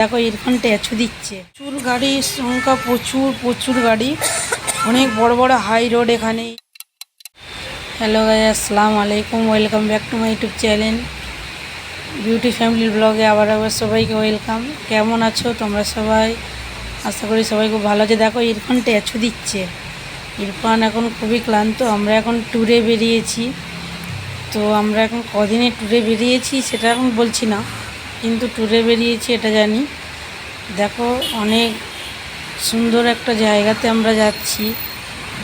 দেখো ইরফান ট্যাচু দিচ্ছে। প্রচুর গাড়ির সংখ্যা প্রচুর প্রচুর গাড়ি। অনেক বড় বড় হাই রোড এখানে। হ্যালো গাই আসসালামু আলাইকুম। Welcome back to my YouTube channel beauty family ব্লগে আবার আবার সবাইকে ওয়েলকাম কেমন আছো তোমরা সবাই? আশা করি সবাই খুব ভালো আছে। দেখো ইরফান ট্যাচু দিচ্ছে। ইরফান এখন খুবই ক্লান্ত। আমরা এখন ট্যুরে বেরিয়েছি। তো আমরা এখন কদিনে ট্যুরে বেরিয়েছি সেটা এখন বলছি না। কিন্তু ট্যুরে বেরিয়েছি, এটা জানি। দেখো, অনেক সুন্দর একটা জায়গাতে আমরা যাচ্ছি,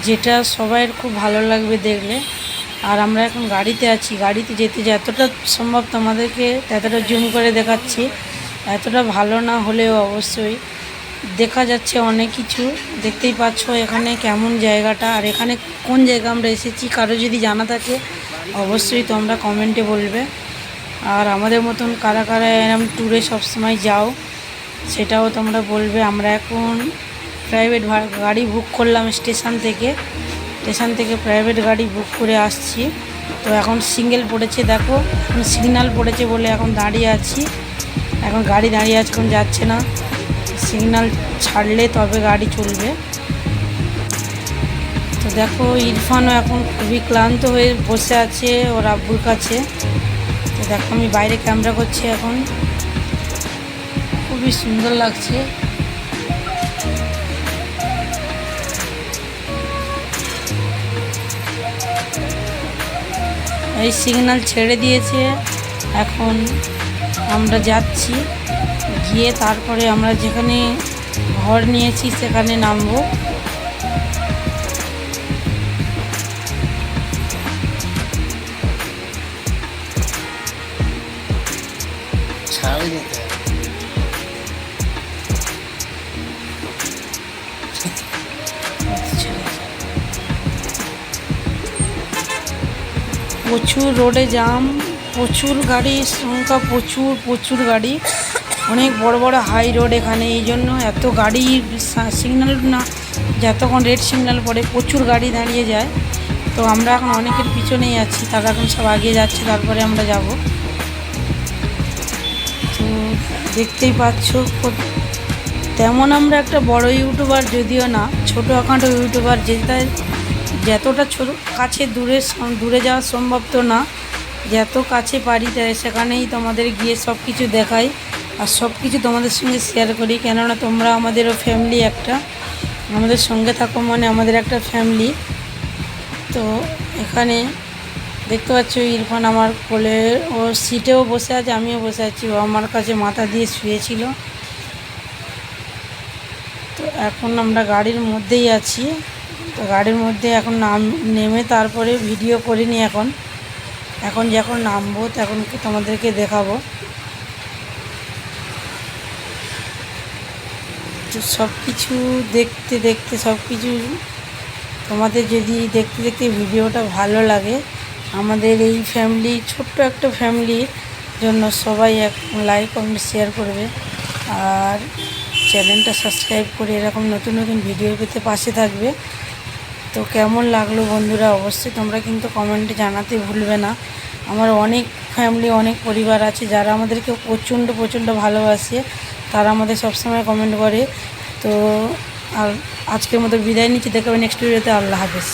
যেটা সবাইয়ের খুব ভালো লাগবে দেখলে। আর আমরা এখন গাড়িতে আছি, গাড়িতে যেতে যতটা সম্ভব তোমাদেরকে ততটা জুম করে দেখাচ্ছি, এতটা ভালো না হলেও অবশ্যই। দেখা যাচ্ছে অনেক কিছু, দেখতেই পাচ্ছ এখানে কেমন জায়গাটা, আর এখানে কোন জায়গা আমরা এসেছি, কারও যদি জানা থাকে, অবশ্যই তোমরা কমেন্টে বলবে। আর আমাদের মতন কারা কারা এরম ট্যুরে সবসময় যাও, সেটাও তোমরা বলবে। আমরা এখন প্রাইভেট গাড়ি বুক করলাম স্টেশন থেকে। স্টেশন থেকে প্রাইভেট গাড়ি বুক করে আসছি। তো এখন সিঙ্গেল পড়েছে, দেখো, এখন সিগনাল পড়েছে বলে এখন দাঁড়িয়ে আছি। এখন গাড়ি দাঁড়িয়ে আছে, এখন যাচ্ছে না। সিগনাল ছাড়লে তবে গাড়ি চলবে। তো দেখো, ইরফানও এখন খুবই ক্লান্ত হয়ে বসে আছে, ওর আব্বুর কাছে। দেখো, আমি বাইরে ক্যামেরা করছি এখন। খুবই সুন্দর লাগছে। এই সিগন্যাল ছেড়ে দিয়েছে। এখন আমরা যাচ্ছি। গিয়ে তারপরে আমরা যেখানে ঘর নিয়েছি, সেখানে নামবো। প্রচুর রোডে জাম প্রচুর গাড়ির সংখ্যা প্রচুর প্রচুর গাড়ি। অনেক বড় বড় হাই রোড এখানে, এই জন্য এত গাড়ি সিগন্যাল না, যতক্ষণ রেড সিগন্যাল পড়ে, প্রচুর গাড়ি দাঁড়িয়ে যায়। তো আমরা এখন অনেকের পিছনেই আছি, তারা এখন সব আগে যাচ্ছে, তারপরে আমরা যাব। তো দেখতেই পাচ্ছ তেমন আমরা একটা বড় ইউটিউবার যদিও না, ছোটো আঁকাটো ইউটিউবার যেটা যতটা ছোট, কাছে দূরে দূরে যাওয়া সম্ভব তো না, যত কাছে পারি তাই সেখানেই তোমাদের গিয়ে সব কিছু দেখাই আর সব কিছু তোমাদের সঙ্গে শেয়ার করি। কেননা তোমরা আমাদেরও ফ্যামিলি একটা, আমাদের সঙ্গে থাকো মানে আমাদের একটা ফ্যামিলি তো এখানে দেখতে পাচ্ছ, ইরফান আমার কোলে, ও সিটেও বসে আছে, আমিও বসে আছি। ও আমার কাছে মাথা দিয়ে শুয়েছিল। তো এখন আমরা গাড়ির মধ্যেই আছি। তো গাড়ির মধ্যে এখন নাম, নেমে তারপরে ভিডিও করিনি এখন। এখন যখন নামবো, তখন তোমাদেরকে দেখাবো। তো সব কিছু দেখতে দেখতে সব কিছু তোমাদের যদি দেখতে দেখতে ভিডিওটা ভালো লাগে আমাদের এই ফ্যামিলি ছোট্ট একটা ফ্যামিলির জন্য সবাই এক লাইক কমেন্ট শেয়ার করবে। আর চ্যানেলটা সাবস্ক্রাইব করে এরকম নতুন নতুন ভিডিও পেতে পাশে থাকবে। তো কেমন লাগল বন্ধুরা? অবশ্যই তোমরা কিন্তু কমেন্টে জানাতে ভুলবে না। আমার অনেক ফ্যামিলি অনেক পরিবার আছে যারা আমাদেরকে প্রচণ্ড প্রচণ্ড ভালোবাসে। তারা আমাদের সবসময় কমেন্ট করে। তো আর আজকের মতো বিদায় নিচ্ছি। দেখাবে নেক্সট ভিডিওতে আল্লাহ হাফেজ।